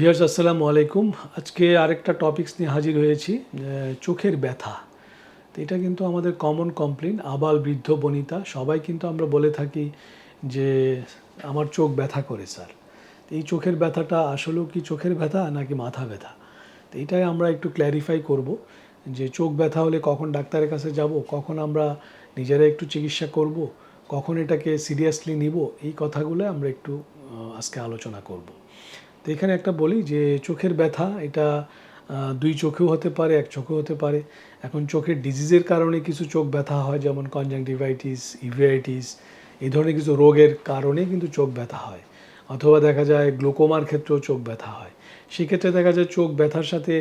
Viewers আসসালামু আলাইকুম। আজকে আরেকটা টপিকস নিয়ে হাজির হয়েছি চোখের ব্যথা। তো এটা কিন্তু আমাদের কমন কমপ্লেন আবাল বৃদ্ধ বনিতা, সবাই কিন্তু আমরা বলে থাকি যে, আমার চোখ ব্যথা করে, স্যার। এই চোখের ব্যথাটা আসলেও কি চোখের ব্যথা নাকি মাথা ব্যথা? তো এটাই আমরা একটু ক্ল্যারিফাই করব যে, চোখ ব্যথা হলে কখন ডাক্তারের কাছে যাব, কখন আমরা নিজেরা একটু চিকিৎসা করব, কখন এটাকে সিরিয়াসলি নিব, এই কথাগুলো আমরা একটু আজকে আলোচনা করব। তো এখানে একটা বলি যে চোখের ব্যথা, এটা দুই চোখেও হতে পারে, এক চোখেও হতে পারে। এখন চোখের ডিজিজের কারণে কিছু চোখ ব্যথা হয়, যেমন কনজাংটিভাইটিস ইভিআইটিস এই ধরনের কিছু রোগের কারণে কিন্তু চোখ ব্যথা হয়। অথবা দেখা যায় গ্লুকোমার ক্ষেত্রেও চোখ ব্যথা হয়। সেক্ষেত্রে দেখা যায় চোখ ব্যথার সাথে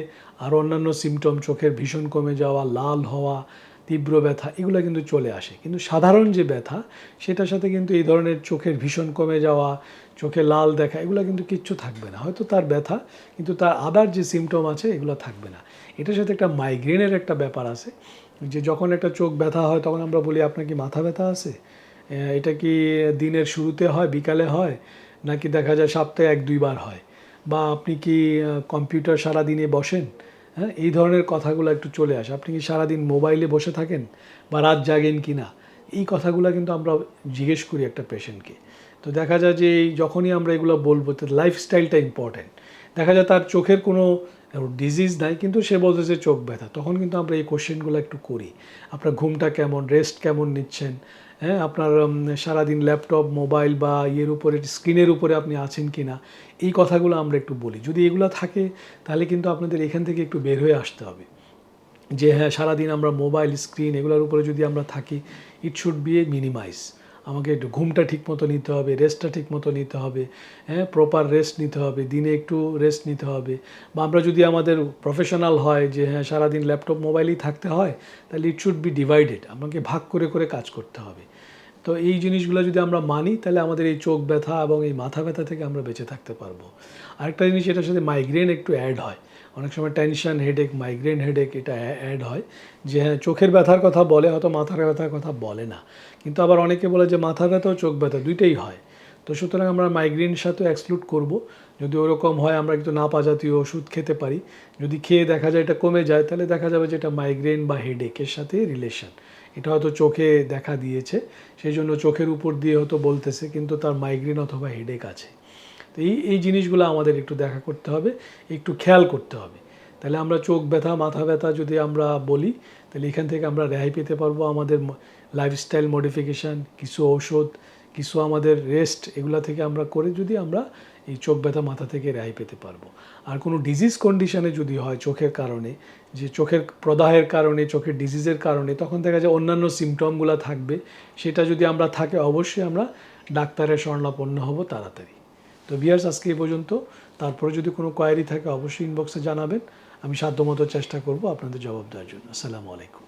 আরও অন্যান্য সিমটম চোখের ভীষণ কমে যাওয়া, লাল হওয়া তীব্র ব্যথা, এগুলো কিন্তু চলে আসে। কিন্তু সাধারণ যে ব্যথা, সেটার সাথে কিন্তু এই ধরনের চোখের ভীষণ কমে যাওয়া, চোখে লাল দেখা, এগুলো কিন্তু কিচ্ছু থাকবে না। হয়তো তার ব্যথা, কিন্তু তার আদার যে সিমটম আছে, এগুলো থাকবে না। এটার সাথে একটা মাইগ্রেনের একটা ব্যাপার আছে, যে যখন একটা চোখ ব্যথা হয়, তখন আমরা বলি, আপনার কি মাথা ব্যথা আছে? এটা কি দিনের শুরুতে হয়, বিকালে হয়? নাকি দেখা যায় সপ্তাহে এক, দুইবার হয়? বা আপনি কি কম্পিউটার সারা দিনে বসেন? হ্যাঁ এই ধরনের কথাগুলো একটু চলে আসে। আপনি কি সারাদিন মোবাইলে বসে থাকেন বা রাত জাগেন কি না? এই কথাগুলো কিন্তু আমরা জিজ্ঞেস করি একটা পেশেন্টকে। তো দেখা যায় যে এই যখনই আমরা এগুলো বলব, তো লাইফস্টাইলটা ইম্পর্ট্যান্ট দেখা যায় তার চোখের কোনো ডিজিজ নাই, কিন্তু সে বলতেছে চোখ ব্যথা। তখন কিন্তু আমরা এই কোশ্চেনগুলো একটু করি। আপনার ঘুমটা কেমন? রেস্ট কেমন নিচ্ছেন? হ্যাঁ আপনার সারাদিন ল্যাপটপ, মোবাইল বা ইয়ের উপরে, স্ক্রিনের উপরে আপনি আছেন কি না এই কথাগুলো আমরা একটু বলি। যদি এগুলো থাকে, তাহলে কিন্তু আপনাদের এখান থেকে একটু বের হয়ে আসতে হবে। যে হ্যাঁ সারাদিন আমরা মোবাইল, স্ক্রিন এগুলোর উপরে যদি আমরা থাকি it should be a minimize আমাকে একটু ঘুমটা ঠিক মতো নিতে হবে রেস্টটা ঠিক মতো নিতে হবে হ্যাঁ প্রপার রেস্ট নিতে হবে, দিনে একটু রেস্ট নিতে হবে। বা আমরা যদি আমাদের প্রফেশনাল হয় যে হ্যাঁ সারাদিন ল্যাপটপ মোবাইলেই থাকতে হয়, তাহলে ইট শুড বি ডিভাইডেড আমাকে ভাগ করে করে কাজ করতে হবে। তো এই জিনিসগুলো যদি আমরা মানি, তাহলে আমাদের এই চোখ ব্যথা এবং এই মাথা ব্যথা থেকে আমরা বেঁচে থাকতে পারব। আরেকটা জিনিস, এটার সাথে মাইগ্রেন একটু অ্যাড হয়। অনেক সময় টেনশন হেডেক মাইগ্রেন হেডেক এটা অ্যাড হয়। যে হ্যাঁ চোখের ব্যথার কথা বলে, হয়তো মাথার ব্যথার কথা বলে না। কিন্তু আবার অনেকে বলে যে মাথা ব্যথা ও চোখ ব্যথা দুইটাই হয়। তো সুতরাং আমরা মাইগ্রেনের সাথেও এক্সক্লুড করব। যদি ওরকম হয়, আমরা একটু নাপা জাতীয় ওষুধ খেতে পারি। যদি খেয়ে দেখা যায় এটা কমে যায়, তাহলে দেখা যাবে যে এটা মাইগ্রেন বা হেডেকের সাথে রিলেশন এটা হয়তো চোখে দেখা দিয়েছে, সেই জন্য চোখের উপর দিয়ে হয়তো বলতেছে, কিন্তু তার মাইগ্রেন অথবা হেডেক আছে। তো এই এই জিনিসগুলো আমাদের একটু দেখা করতে হবে, একটু খেয়াল করতে হবে। তাহলে আমরা চোখ ব্যথা, মাথা ব্যথা যদি আমরা বলি, তাহলে এখান থেকে আমরা রেহাই পেতে পারব আমাদের লাইফস্টাইল মডিফিকেশান কিছু ঔষধ, কিছু আমাদের রেস্ট এগুলা থেকে আমরা করে যদি আমরা এই চোখ ব্যথা, মাথা থেকে রেহাই পেতে পারব। আর কোনো ডিজিজ কন্ডিশনে যদি হয় চোখের কারণে, যে চোখের প্রদাহের কারণে, চোখের ডিজিজের কারণে, তখন দেখা যায় অন্যান্য সিমটমগুলো থাকবে। সেটা যদি আমরা থাকে, অবশ্যই আমরা ডাক্তারের শরণাপন্ন হব তাড়াতাড়ি। তো বিয়ার্স আজকে এই পর্যন্ত। তারপরে যদি কোনো কোয়ারি থাকে, অবশ্যই ইনবক্সে জানাবেন। আমি সাধ্যমতো চেষ্টা করব আপনাদের জবাব দেওয়ার জন্য। আসসালামু আলাইকুম।